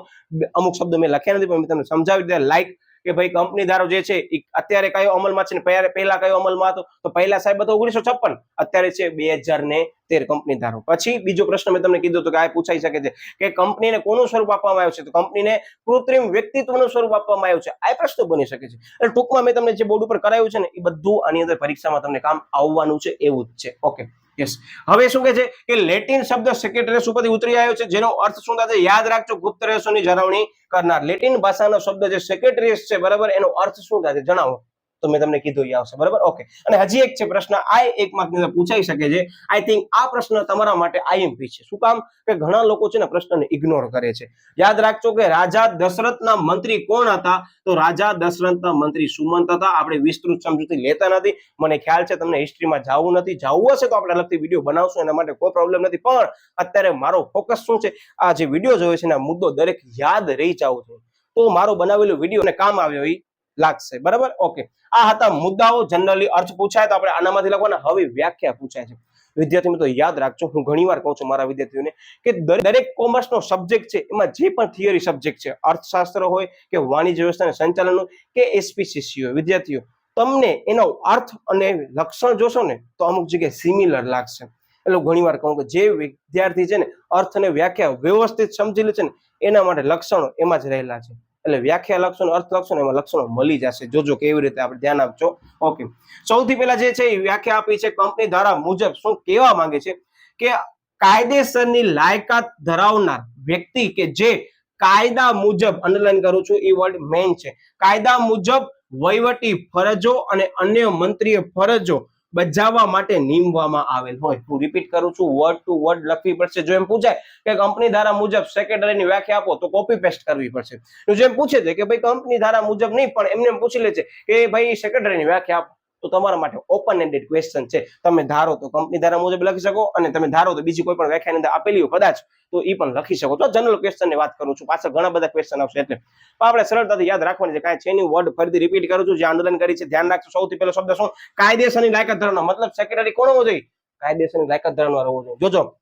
અમુક શબ્દ મેં લખ્યા નથી, પણ મેં તમને સમજાવી દીધા. લાઈક કે ભાઈ કંપની ધારો જે છે એ અત્યારે કયો અમલમાં છે ને પહેલા કયો અમલમાં હતો? તો પહેલા સાહેબ હતો ઓગણીસો છપ્પન. અત્યારે છે બે હજાર ને તેર કંપની ધારો. પછી બીજો પ્રશ્ન મેં તમને કીધો હતું કે આ પૂછાઈ શકે છે કે કંપનીને કોનું સ્વરૂપ આપવામાં આવ્યું છે? તો કંપનીને કૃત્રિમ વ્યક્તિત્વનું સ્વરૂપ આપવામાં આવ્યું છે. આ પ્રશ્ન બની શકે છે. એટલે ટૂંકમાં મેં તમને જે બોર્ડ ઉપર કરાયું છે ને, એ બધું આની અંદર પરીક્ષામાં તમને કામ આવવાનું છે એવું જ છે. ઓકે યસ હવે શું કે છે કે લેટિન શબ્દ સેક્રેટરીસ ઉપરથી ઉતરી આવ્યો છે, જેનો અર્થ શું થાય છે? યાદ રાખજો, ગુપ્ત રહસ્યોની જાળવણી કરનાર. લેટિન ભાષાનો શબ્દ જે સેક્રેટરીસ છે, બરાબર? એનો અર્થ શું થાય છે? જણાવો. તો મેં તમને કીધું એ આવશે, બરાબર? ઓકે અને હજી એક છે પ્રશ્ન આ એક માર્કની પૂછાઈ શકે છે. આઈ થિંક આ પ્રશ્ન તમારા માટે આઈએમપી છે. શું કામ? કે ઘણા લોકો છે ને પ્રશ્નને ઇગ્નોર કરે છે. યાદ રાખજો કે રાજા દશરથના મંત્રી કોણ હતા? તો રાજા દશરથના મંત્રી સુમંત હતા. આપણે વિસ્તૃત સમજૂતી લેતા નથી. મને ખ્યાલ છે તમને હિસ્ટ્રીમાં જવું નથી. જવું હશે તો આપણે અલગથી વીડિયો બનાવશું, એના માટે કોઈ પ્રોબ્લેમ નથી. પણ અત્યારે મારો ફોકસ શું છે? આ જે વીડિયો જોયો છે એના મુદ્દો દરેક યાદ રહી જવું જોઈએ તો મારો બનાવેલો વીડિયો ને કામ આવ્યો એ લાગશે. બરાબર? ઓકે આ હતા મુદ્દાઓ. જનરલી અર્થ પૂછાય તો આપણે આનામાંથી લખવાના. હવે વ્યાખ્યા પૂછાય છે. વિદ્યાર્થી મિત્રો, યાદ રાખજો, હું ઘણીવાર કહું છું મારા વિદ્યાર્થીઓને કે દરે- દરેક કોમર્સનો સબ્જેક્ટ છે, એમાં જે પણ થિયરી સબ્જેક્ટ છે, અર્થશાસ્ત્ર હોય કે વાણિજ્ય વ્યવસ્થા અને સંચાલન કે એસપીસીસી હોય. વિદ્યાર્થીઓ, તમને એનો અર્થ અને લક્ષણ જોશો ને, તો અમુક જગ્યાએ સિમિલર લાગશે. એટલે ઘણીવાર કહું કે જે વિદ્યાર્થી છે ને, અર્થ અને વ્યાખ્યા વ્યવસ્થિત સમજી લે છે ને, એના માટે લક્ષણો એમાં જ રહેલા છે. એટલે વ્યાખ્યા લક્ષણ અર્થ લક્ષણ એમાં લક્ષણો મળી જશે. જોજો કેવી રીતે આપણે ધ્યાન આપજો. ઓકે સૌથી પહેલા જે છે એ વ્યાખ્યા આપી છે કંપની ધારા મુજબ શું કહેવા માંગે છે કે કાયદેસરની લાયકાત ધરાવનાર વ્યક્તિ કે જે કાયદા મુજબ અંડરલાઈન કરું છું એ વર્ડ મેઇન છે. કાયદા મુજબ વહીવટી ફરજો અને અન્ય મંત્રીય ફરજો બજાવવા માટે નીમવામાં આવેલ હોય. હું રિપીટ કરું છું વર્ડ ટુ વર્ડ લખવી પડશે. જો એમ પૂછાય કે કંપની ધારા મુજબ સેક્રેટરીની વ્યાખ્યા આપો, તો કોપી પેસ્ટ કરવી પડશે. જેમ પૂછે છે કે ભાઈ કંપની ધારા મુજબ નહીં, પણ એમને એમ પૂછી લે છે કે ભાઈ સેક્રેટરીની વ્યાખ્યા આપો. તો તમારા માટે ઓપન એન્ડેડ ક્વેશ્ચન છે. તમે ધારો તો કંપની ધારા મુજબ લખી શકો અને તમે ધારો તો બીજી કોઈ પણ વ્યાખ્યાની અંદર આપેલી હોય કદાચ, તો એ પણ લખી શકો. તો જનરલ ક્વેશ્ચનની વાત કરું છું. પાછળ ઘણા બધા ક્વેશ્ચન આવશે એટલે. પણ આપણે સરળતાથી યાદ રાખવાની છે, કાંઈ છે નહીં વર્ડ ફરીથી રિપીટ કરું છું. જે આંદોલન કરી છે, ધ્યાન રાખજો. સૌથી પહેલો શબ્દ શું? કાયદેસરની લાયકાત ધરાવવાનો મતલબ સેક્રેટરી કોણ હોવો જોઈએ? કાયદેસરની લાયકાત ધરાવનાર હોવો જોઈએ. જોજો.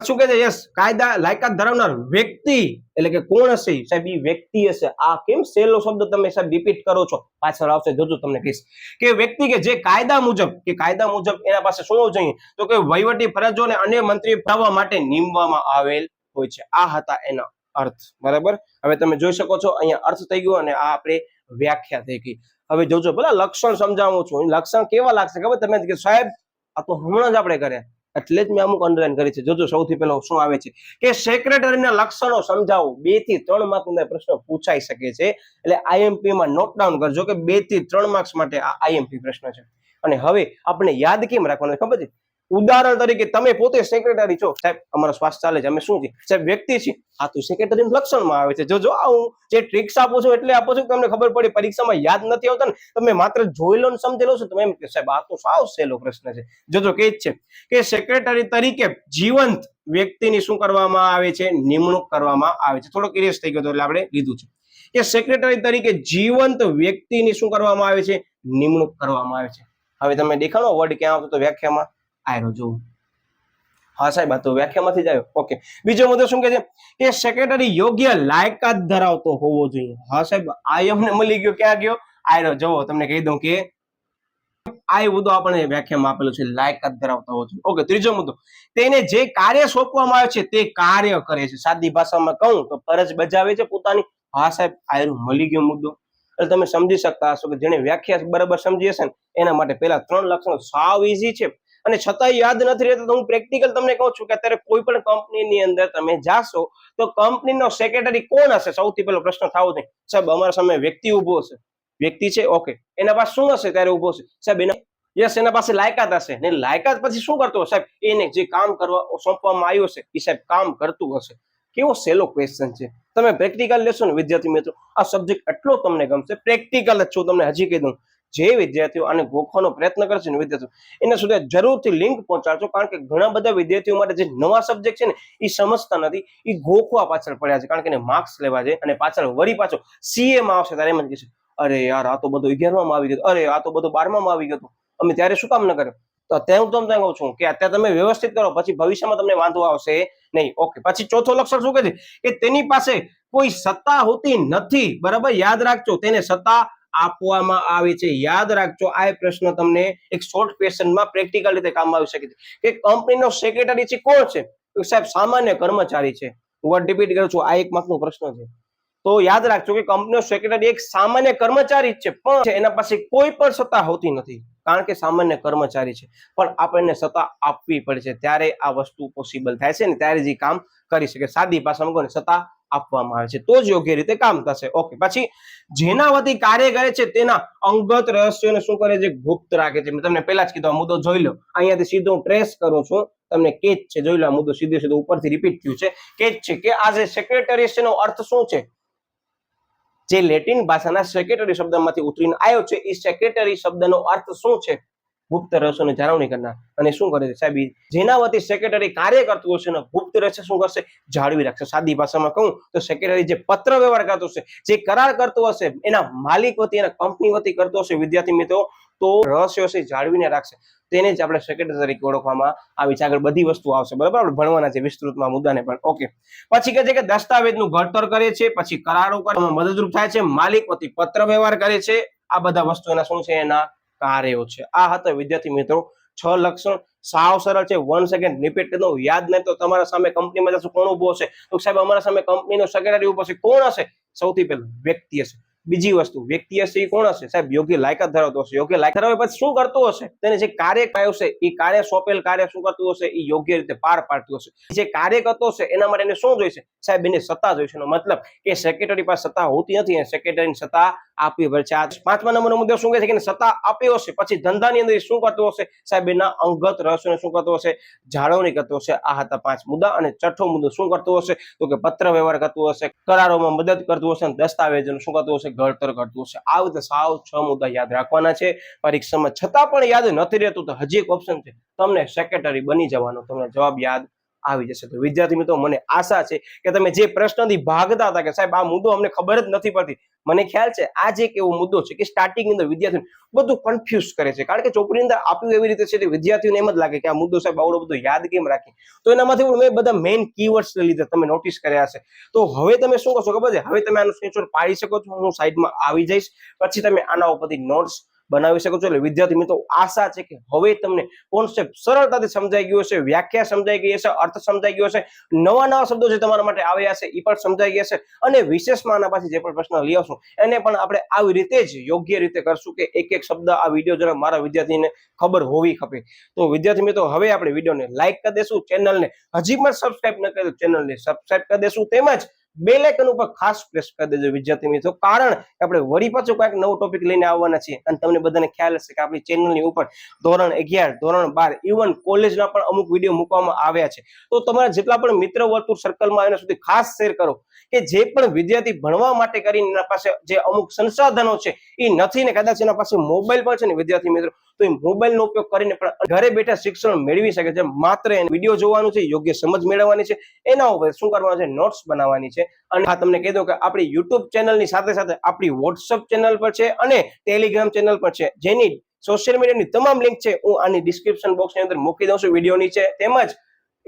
શું કે છે? યસ કાયદા, લાયકાત ધરાવનાર વ્યક્તિ, એટલે કે કોણ હશે સાહેબ, ઈ વ્યક્તિ હશે. આ કેમ સેલો શબ્દ તમે સાહેબ રિપીટ કરો છો? પાછળ આવશે, જોજો તમને કહીશ કે વ્યક્તિ કે જે કાયદા મુજબ, કે કાયદા મુજબ એના પાસે શું હોવું જોઈએ? તો કે વહીવટી ફરજો અને અન્ય મંત્રી બનાવવા માટે નીમવામાં આવેલ હોય છે. આ હતા એના અર્થ. બરાબર? હવે તમે જોઈ શકો છો, અહીંયા અર્થ થઈ ગયો અને આ આપણે વ્યાખ્યા થઈ ગઈ. હવે જોજો, ભલા લક્ષણ સમજાવું છું. લક્ષણ કેવા લાગશે ખબર? તમે સાહેબ, આ તો હમણાં જ આપણે કર્યા. એટલે જ મેં અમુક અંડરલાઈન કરી છે. જોજો સૌથી પહેલો શું આવે છે? કે સેક્રેટરીના લક્ષણો સમજાવો. બેથી ત્રણ માર્ક ના પ્રશ્ન પૂછાઈ શકે છે. એટલે આઈએમપી માં નોટ ડાઉન કરજો કે બેથી ત્રણ માર્ક્સ માટે આ આઈએમપી પ્રશ્ન છે. અને હવે આપણે યાદ કેમ રાખવાનું ખબર છે? ઉદાહરણ તરીકે તમે પોતે સેક્રેટરી છો. સાહેબ, અમારો શ્વાસ ચાલે છે. અમે શું છે સાહેબ, વ્યક્તિ છે આ તો સેક્રેટરી લક્ષણમાં આવે છે. જો જો, આ હું જે ટ્રિક્સ આપું છું એટલે આપું છું તમને ખબર પડી, પરીક્ષામાં યાદ નથી આવતા ને, તમે માત્ર જોઈ લો ને સમજેલો છો. તમે એમ કે, સાહેબ, આ તો સાવ સહેલો પ્રશ્ન છે. જો કે જ છે કે સેક્રેટરી તરીકે જીવંત વ્યક્તિની શું કરવામાં આવે છે? નિમણૂક કરવામાં આવે છે. થોડોક ક્રિયસ થઈ ગયો હતો એટલે આપણે લીધું છે. કે સેક્રેટરી તરીકે જીવંત વ્યક્તિની શું કરવામાં આવે છે? નિમણૂક કરવામાં આવે છે. હવે તમે દેખાડો વર્ડ ક્યાં આવતો તો વ્યાખ્યામાં. આયરો જો હા સાહેબ, આ તો વ્યાખ્યામાંથી જ આવ્યો. ઓકે બીજો મુદ્દો શું કે છે? કે સેક્રેટરી યોગ્ય લાયકાત ધરાવતો હોવો જોઈએ. હા સાહેબ, આ અમને મળી ગયો. ક્યાં ગયો? આયરો જોવો તમને કહી દઉં કે આ મુદ્દો આપણે વ્યાખ્યામાં આપેલો છે. લાયકાત ધરાવતો હોવો જોઈએ. ઓકે ત્રીજો મુદ્દો. તેને જે કાર્ય સોંપવામાં આવે છે, તે કાર્ય કરે છે. સાદી ભાષામાં કહું તો ફરજ બજાવે છે પોતાની. હા સાહેબ આયરો મળી ગયો મુદ્દો. એટલે તમે સમજી શકતા હશો કે જેને વ્યાખ્યા બરાબર સમજી હશે ને, એના માટે પેલા ત્રણ લક્ષણો સાવ ઈઝી છે. અને છતાંય યાદ નથી રહેતો, તો હું પ્રેક્ટિકલ તમને કહું છું કે અત્યારે કોઈ પણ કંપનીની અંદર તમે જાશો, તો કંપનીનો સેક્રેટરી કોણ હશે? સૌથી પહેલો પ્રશ્ન થવો જોઈએ. સાહેબ, અમારા સામે વ્યક્તિ ઊભો હશે. વ્યક્તિ છે? ઓકે. એના પાસે શું હશે ત્યારે ઊભો છે સાહેબ, એના યસ, એના પાસે લાયકાત હશે. ને લાયકાત પછી શું કરતો સાહેબ, એને જે કામ કરવા સોંપવામાં આવ્યું હશે એ સાહેબ કામ કરતું હશે. કેવો સહેલો ક્વેશ્ચન છે. તમે પ્રેક્ટિકલ લેશો ને, વિદ્યાર્થી મિત્રો, આ સબ્જેક્ટ એટલો તમને ગમશે. પ્રેક્ટિકલ જ છું, તમને હજી કહી દઉં. જે વિદ્યાર્થીઓ આને ગોખવાનો પ્રયત્ન કરશે ને વિદ્યાર્થીઓ, એના સુધી જરૂરથી લિંક પહોંચાડશો કારણ કે ઘણા બધા વિદ્યાર્થીઓ માટે જે નવા સબ્જેક્ટ છે ને એ સમજતા નથી. એ ગોખવા પાછળ પડ્યા છે, કારણ કે એને માર્ક્સ લેવા છે અને પાછળ વળી પાછો સીએમાં આવશે ત્યારે એમ જ કહેશે અરે યાર, આ તો બધું અગિયારમાં આવી ગયો અરે, આ તો બધું બારમાં આવી ગયો અમે ત્યારે શું કામ ન કર્યું? તો અત્યારે હું તમને કહું છું કે અત્યારે તમે વ્યવસ્થિત કરો, પછી ભવિષ્યમાં તમને વાંધો આવશે નહીં. ઓકે પછી ચોથો લક્ષણ શું કહે છે? કે તેની પાસે કોઈ સત્તા હોતી નથી. બરાબર? યાદ રાખજો, તેને સત્તા આપવામાં આવે છે. યાદ રાખજો, આ પ્રશ્ન તમને એક શોર્ટ ક્વેશ્ચનમાં પ્રેક્ટિકલ રીતે કામમાં આવી શકે છે. કે કંપનીનો સેક્રેટરી છે, કોણ છે? સાહેબ, સામાન્ય કર્મચારી છે. હું રિપીટ કરું છું, આ એક માર્કનો પ્રશ્ન છે. તો યાદ રાખજો કે કંપનીનો સેક્રેટરી એક સામાન્ય કર્મચારી છે, પણ એના પાસે કોઈ પણ સત્તા હોતી નથી. કારણ કે સામાન્ય કર્મચારી છે. પણ આપણને સત્તા આપવી પડે છે ત્યારે આ વસ્તુ પોસિબલ થાય છે ને ત્યારે જ કામ કરી શકે. સાદી ભાષામાં કોને સત્તા આપવામાં આવે છે. તો જ યોગ્ય રીતે કામ થશે. ઓકે, પછી જેના વતી કાર્ય કરે છે તેના અંગત રહસ્યોને શું કરે છે? ગુપ્ત રાખે છે. મેં તમને પહેલા જ કીધો, આ મુદ્દો જોઈ લો. અહીંયાથી સીધો ટ્રેસ કરું છું. તમને કેચ છે, જોઈ લો મુદ્દો સીધો સીધો ઉપરથી રિપીટ થયું છે. કેચ છે કે આ જે સેક્રેટરી છે અર્થ શું છે? જે લેટિન ભાષાના સેક્રેટરી શબ્દમાંથી ઉતરીને આવ્યો છે એ સેક્રેટરી શબ્દનો અર્થ શું છે? ગુપ્ત રહસ્યોની જાળવણી કરનાર. અને શું કરે છે? સાહેબ જેના વતી સેક્રેટરી કાર્ય કરતું હશે ને, ગુપ્ત રહસ્ય શું કરશે? જાળવી રાખશે. સાદી ભાષામાં કહું તો સેક્રેટરી જે પત્ર વ્યવહાર કરતો હશે, જે કરાર કરતો હશે, એના માલિક વતી, એના કંપની વતી કરતો હશે. વિદ્યાર્થી મિત્રો તો રહસ્યો છે જાળવીને રાખશે. તેને જ આપણે સેક્રેટરી તરીકે ઓળખવામાં આવી છે. આગળ બધી વસ્તુ આવશે. બરાબર? આપણે ભણવાના છે વિસ્તૃતમાં મુદ્દાને પણ. ઓકે પછી કહે છે કે દસ્તાવેજનું ઘડતર કરે છે, પછી કરારો કરવામાં મદદરૂપ થાય છે, માલિક વતી પત્ર વ્યવહાર કરે છે. આ બધા વસ્તુ એના શું છે? એના કાર્યો છે. આ હતા વિદ્યાર્થી મિત્રો, છ લક્ષણ. સાવ સરળ છે. વન સેકન્ડ રિપીટ કરી દઉં. યાદ નહીં તો તમારા સામે કંપનીમાં જશું. કોણ ઊભો હશે? તો સાહેબ, અમારા સામે કંપનીનો સેક્રેટરી ઊભો હશે. કોણ હશે? સૌથી પહેલું વ્યક્તિ હશે. બીજી વસ્તુ, વ્યક્તિ હશે એ કોણ હશે? સાહેબ, યોગ્ય લાયકાત ધરાવતો હશે. યોગ્ય લાયકાત ધરાવે પછી શું કરતું હશે? તેને જે કાર્ય કયો છે એ કાર્ય સોંપેલ કાર્ય શું કરતું હશે? એ યોગ્ય રીતે પાર પાડતું હશે. જે કાર્ય કરતો હશે એના માટે એને શું જોઈશે? સાહેબ, એને સત્તા જોઈશે. મતલબ કે સેક્રેટરી પાસે સત્તા હોતી નથી અને સેક્રેટરીની સત્તા આપવી પડે છે. પાંચમા નંબરનો મુદ્દો શું કહે છે? કે સત્તા આપ્યો હશે, પછી ધંધાની અંદર શું કરતો હશે? સાહેબ, એના અંગત રહસ્યોને શું કરતો હશે? જાળવણી કરતો હશે. આ હતા પાંચ મુદ્દા અને છઠ્ઠો મુદ્દો શું કરતો હશે? તો કે પત્ર વ્યવહાર કરતું હશે, કરારોમાં મદદ કરતું હશે અને દસ્તાવેજોનું શું કરતું હશે? ઘડતર કરતું હશે. આ રીતે સાવ છ મુદ્દા યાદ રાખવાના છે. પરીક્ષામાં છતાં પણ યાદ નથી રહેતું તો હજી એક ઓપ્શન છે. તમને સેક્રેટરી બની જવાનો. તમને જવાબ યાદ આવી જશે. તો વિદ્યાર્થી મિત્રો, મને આશા છે કે તમે જે પ્રશ્નથી ભાગતા હતા કે સાહેબ આ મુદ્દો અમને ખબર જ નથી પડતી, મને ખ્યાલ છે આ જે એક એવો મુદ્દો છે કે સ્ટાર્ટિંગ અંદર વિદ્યાર્થીઓને બધું કન્ફ્યુઝ કરે છે. કારણ કે ચોપડી અંદર આપ્યું એવી રીતે છે કે વિદ્યાર્થીઓને એમ જ લાગે કે આ મુદ્દો સાહેબ આવડો બધો યાદ કેમ રાખી? તો એનામાંથી મેં બધા મેઇન કીવર્ડ્સ લીધા તમે નોટિસ કર્યા છે તો હવે તમે શું કરશો ખબર છે? હવે તમે આનું સ્ક્રીનશોટ પાડી શકો છો. હું સાઈડમાં આવી જઈશ. પછી તમે આના ઉપરથી નોટ્સ બનાવી શકો છો. એટલે વિદ્યાર્થી મિત્રો, આશા છે કે હવે તમને કોન્સેપ્ટ સરળતાથી સમજાઈ ગયો છે વ્યાખ્યા સમજાઈ ગઈ હશે, અર્થ સમજાઈ ગયો છે નવા નવા શબ્દો જે તમારા માટે આવ્યા છે એ પણ સમજાઈ ગયા છે અને વિશેષમાં આના પાછી જે પણ પ્રશ્ન લઈ આવશું, એને પણ આપણે આવી રીતે જ યોગ્ય રીતે કરશું કે એક એક શબ્દ આ વીડિયો જરા મારા વિદ્યાર્થીને ખબર હોવી ખપે. તો વિદ્યાર્થી મિત્રો, હવે આપણે વિડીયોને લાઈક કરી દેશું, ચેનલને હજી પણ સબસ્ક્રાઈબ ન કરી ચેનલને સબસ્ક્રાઈબ કરી દેશું. તેમજ બે લાઇકન ઉપર ખાસ પ્રેસ કરી દેજો વિદ્યાર્થી મિત્રો. કારણ કે આપણે વળી પાછું કંઈક નવો ટોપિક લઈને આવવાના છીએ અને તમને બધાને ખ્યાલ હશે કે આપણી ચેનલની ઉપર ધોરણ અગિયાર, ધોરણ બાર ઇવન કોલેજના પણ અમુક વીડિયો મૂકવામાં આવ્યા છે. તો તમારા જેટલા પણ મિત્ર વર્તુળ સર્કલમાં એના સુધી ખાસ શેર કરો કે જે પણ વિદ્યાર્થી ભણવા માટે કરીને એના પાસે જે અમુક સંસાધનો છે એ નથી ને કદાચ એના પાસે મોબાઈલ પણ છે ને વિદ્યાર્થી મિત્રો. તો એ મોબાઈલનો ઉપયોગ કરીને પણ ઘરે બેઠા શિક્ષણ મેળવી શકે છે. માત્ર એને વીડિયો જોવાનું છે, યોગ્ય સમજ મેળવવાની છે. એના ઉપર શું કરવાનું છે નોટ્સ બનાવવાની છે. અને આ તમને કહી દઉં કે આપણી યુટ્યુબ ચેનલની સાથે સાથે આપણી વોટ્સઅપ ચેનલ પર છે અને ટેલિગ્રામ ચેનલ પર છે. જેની સોશિયલ મીડિયાની તમામ લિંક છે, હું આની ડિસ્ક્રિપ્શન બોક્સની અંદર મૂકી દઉં છું, વીડિયો નીચે. તેમજ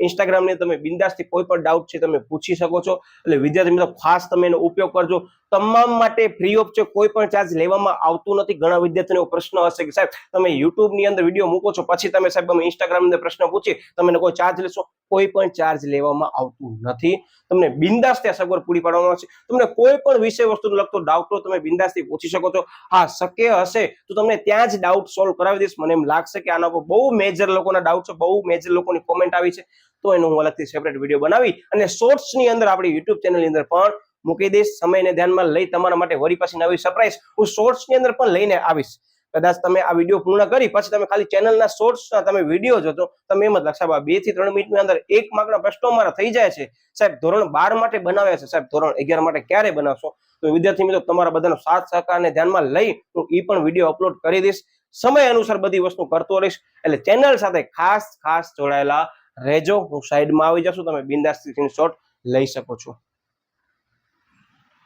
ઇન્સ્ટાગ્રામની તમે બિંદાસથી કોઈ પણ ડાઉટ છે તમે પૂછી શકો છો. એટલે વિદ્યાર્થી મિત્રો, ખાસ તમે એનો ઉપયોગ કરજો. તમામ માટે ફ્રી ઓફ છે કોઈ પણ ચાર્જ લેવામાં આવતું નથી. ઘણા વિદ્યાર્થીઓનો પ્રશ્ન હશે કે સાહેબ, તમે યુટ્યુબની અંદર વીડિયો મૂકો છો, પછી તમે સાહેબ અમે ઇન્સ્ટાગ્રામની અંદર પ્રશ્ન પૂછી તમે કોઈ ચાર્જ લેશો? કોઈ પણ ચાર્જ લેવામાં આવતું નથી. તમને બિંદાસ ત્યાં સગવડ પૂરી પાડવામાં આવશે. તમને કોઈ પણ વિષય વસ્તુને લગતો ડાઉટ હોય તમે બિંદાસથી પૂછી શકો છો. હા, શક્ય હશે તો તમને ત્યાં જ ડાઉટ સોલ્વ કરાવી દઈશ. મને એમ લાગશે કે આના પર બહુ મેજર લોકોના ડાઉટ છે, બહુ મેજર લોકોની કોમેન્ટ આવી છે. તો એનો હું અલગથી સેપરેટ વીડિયો બનાવી અને શોર્ટ્સની અંદર આપણી યુટ્યુબ ચેનલની અંદર પણ મૂકી દઈશ. સમયને ધ્યાનમાં લઈ તમારા માટે વળી પાછી નવી સરપ્રાઈઝ હું શોર્ટ્સની અંદર પણ લઈને આવીશ. કદાચ તમે આ વીડિયો પૂર્ણ કરી, પછી તમે ખાલી ચેનલના શોર્ટ્સ તમે વીડિયો જોતો તમે એમ જ લાગશે બેથી ત્રણ મિનિટની અંદર એક માર્કના પ્રશ્નો મારા થઈ જાય છે. સાહેબ, ધોરણ બાર માટે બનાવ્યા છે. સાહેબ, ધોરણ અગિયાર માટે ક્યારે બનાવશો? તો વિદ્યાર્થી મિત્રો, તમારા બધાનો સાથ સહકારને ધ્યાનમાં લઈ હું એ પણ વીડિયો અપલોડ કરી દઈશ. સમય અનુસાર બધી વસ્તુ કરતો રહીશ. એટલે ચેનલ સાથે ખાસ ખાસ જોડાયેલા રહેજો, હું સાઈડમાં આવી જશું તમે બિંદાસ સ્ક્રીનશોટ લઈ શકો છો.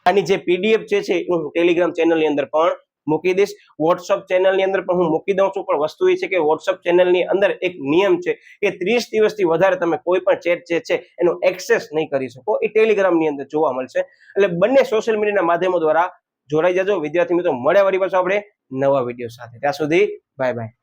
આની જે પીડીએફ છે હું ટેલિગ્રામ ચેનલની અંદર પણ મૂકી દઈશ. વોટ્સઅપ ચેનલની અંદર પણ હું મૂકી દઉં છું, પણ વસ્તુ એ છે કે વોટ્સઅપ ચેનલની અંદર એક નિયમ છે કે ત્રીસ દિવસથી વધારે તમે કોઈ પણ ચેટ જે છે, એનો એક્સેસ નહીં કરી શકો. એ ટેલિગ્રામની અંદર જોવા મળશે. એટલે બંને સોશિયલ મીડિયાના માધ્યમો દ્વારા જોડાઈ જજો. વિદ્યાર્થી મિત્રો, મળ્યા વળી પાછો આપણે નવા વીડિયો સાથે. ત્યાં સુધી બાય બાય